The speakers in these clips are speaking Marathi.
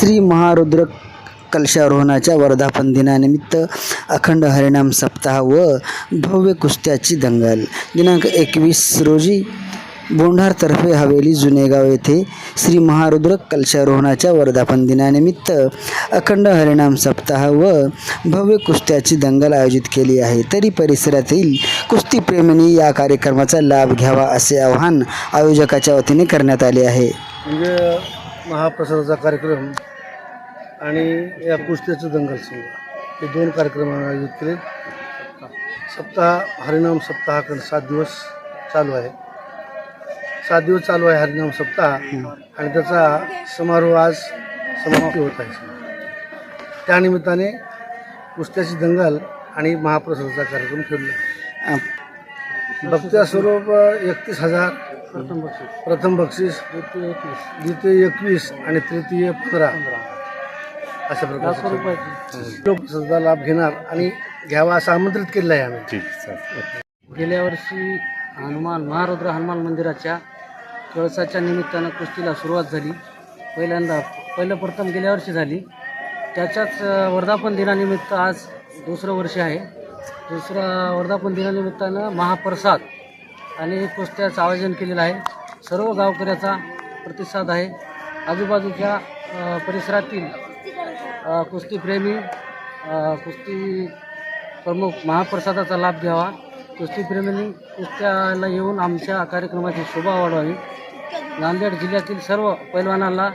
श्री महारुद्र कलशारोहणाच्या वर्धापन दिनानिमित्त अखंड हरिणाम सप्ताह व भव्य कुस्त्याची दंगल. दिनांक एकवीस रोजी बोंढारतर्फे हवेली जुनेगाव येथे श्री महारुद्र कलशारोहणाच्या वर्धापन दिनानिमित्त अखंड हरिणाम सप्ताह व भव्य कुस्त्याची दंगल आयोजित केली आहे. तरी परिसरातील कुस्तीप्रेमींनी या कार्यक्रमाचा लाभ घ्यावा असे आवाहन आयोजकाच्या वतीने करण्यात आले आहे. म्हणजे महाप्रसादाचा कार्यक्रम आणि या कुस्त्याचं दंगल समजा हे दोन कार्यक्रम आयोजित केले. सप्ताह हरिनाम सप्ताहाकडे सात दिवस चालू आहे. सात दिवस चालू आहे हरिनाम सप्ताह. आणि त्याचा समारोह आज समाप्ती होत आहे. त्यानिमित्ताने कुस्त्याची दंगल आणि महाप्रसादाचा कार्यक्रम ठेवला. बघत्या स्वरूप एकतीस हजार प्रथम बक्षीस. प्रथम बक्षीस द्वितीय एकवीस आणि तृतीय पंधरा. अशा प्रकारचे लोक सुद्धा लाभ घेणार आणि घ्यावा असं आमंत्रित केलेलं आहे आम्ही गेल्या वर्षी हनुमान महारुद्र हनुमान मंदिराच्या कळसाच्या निमित्तानं कुस्तीला सुरुवात झाली. पहिल्यांदा पहिलं प्रथम गेल्या वर्षी झाली. त्याच्याच अ, वर्धापन दिनानिमित्त आज दुसरं वर्ष आहे. दुसरा वर्धापन दिनानिमित्तानं महाप्रसाद आणि कुस्त्याचं आयोजन केलेलं आहे. सर्व गावकऱ्याचा प्रतिसाद आहे. आजूबाजूच्या अ, परिसरातील कुस्तीप्रेमी कुस्ती प्रमुख महाप्रसादाचा लाभ घ्यावा. कुस्तीप्रेमींनी कुस्त्याला येऊन आमच्या कार्यक्रमाची शोभा वाढवावी. नांदेड जिल्ह्यातील सर्व पैलवानांना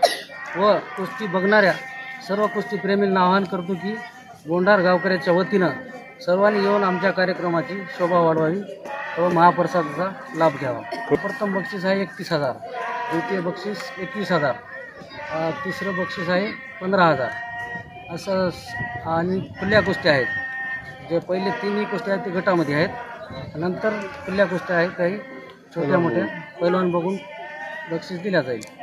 व कुस्ती बघणाऱ्या सर्व कुस्तीप्रेमींना आवाहन करतो की बोंडार गावकऱ्याच्या वतीनं सर्वांनी येऊन आमच्या कार्यक्रमाची शोभा वाढवावी व महाप्रसादाचा लाभ घ्यावा. प्रथम बक्षीस आहे एकतीस हजार. द्वितीय बक्षीस एकवीस हजार. तिसरं बक्षीस आहे पंधरा हजार. असं स- आणि खुल्या कुस्त्या आहेत. जे पहिले तिन्ही कुस्त्या आहेत ते गटामध्ये आहेत. नंतर खुल्या कुस्त्या आहेत काही छोट्या मोठ्या. पैलवान बघून बक्षीस दिल्या जाईल.